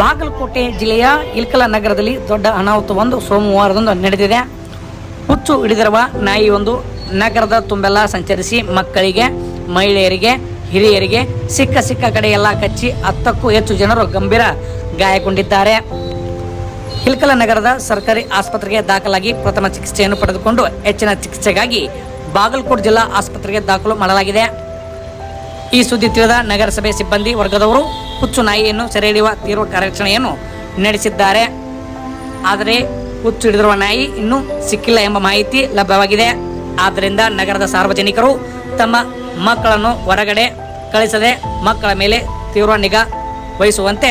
ಬಾಗಲಕೋಟೆ ಜಿಲ್ಲೆಯ ಇಲ್ಕಲ ನಗರದಲ್ಲಿ ದೊಡ್ಡ ಅನಾಹುತವೊಂದು ಸೋಮವಾರದಂದು ನಡೆದಿದೆ. ಹುಚ್ಚು ಹಿಡಿದಿರುವ ನಾಯಿ ಒಂದು ನಗರದ ತುಂಬೆಲ್ಲ ಸಂಚರಿಸಿ ಮಕ್ಕಳಿಗೆ, ಮಹಿಳೆಯರಿಗೆ, ಹಿರಿಯರಿಗೆ ಸಿಕ್ಕ ಸಿಕ್ಕ ಕಡೆ ಎಲ್ಲ ಕಚ್ಚಿ ಹತ್ತಕ್ಕೂ ಹೆಚ್ಚು ಜನರು ಗಂಭೀರ ಗಾಯಗೊಂಡಿದ್ದಾರೆ. ಇಲ್ಕಲ ನಗರದ ಸರ್ಕಾರಿ ಆಸ್ಪತ್ರೆಗೆ ದಾಖಲಾಗಿ ಪ್ರಥಮ ಚಿಕಿತ್ಸೆಯನ್ನು ಪಡೆದುಕೊಂಡು ಹೆಚ್ಚಿನ ಚಿಕಿತ್ಸೆಗಾಗಿ ಬಾಗಲಕೋಟೆ ಜಿಲ್ಲಾ ಆಸ್ಪತ್ರೆಗೆ ದಾಖಲು ಮಾಡಲಾಗಿದೆ. ಈ ಸುದ್ದಿ ತಿಳಿದ ನಗರಸಭೆ ಸಿಬ್ಬಂದಿ ವರ್ಗದವರು ಹುಚ್ಚು ನಾಯಿಯನ್ನು ಸೆರೆ ಹಿಡಿಯುವ ತೀವ್ರ ಕಾರ್ಯಾಚರಣೆಯನ್ನು ನಡೆಸಿದ್ದಾರೆ. ಆದರೆ ಹುಚ್ಚು ಹಿಡಿದಿರುವ ನಾಯಿ ಇನ್ನೂ ಸಿಕ್ಕಿಲ್ಲ ಎಂಬ ಮಾಹಿತಿ ಲಭ್ಯವಾಗಿದೆ. ಆದ್ದರಿಂದ ನಗರದ ಸಾರ್ವಜನಿಕರು ತಮ್ಮ ಮಕ್ಕಳನ್ನು ಹೊರಗಡೆ ಕಳಿಸದೆ ಮಕ್ಕಳ ಮೇಲೆ ತೀವ್ರ ನಿಗಾ ವಹಿಸುವಂತೆ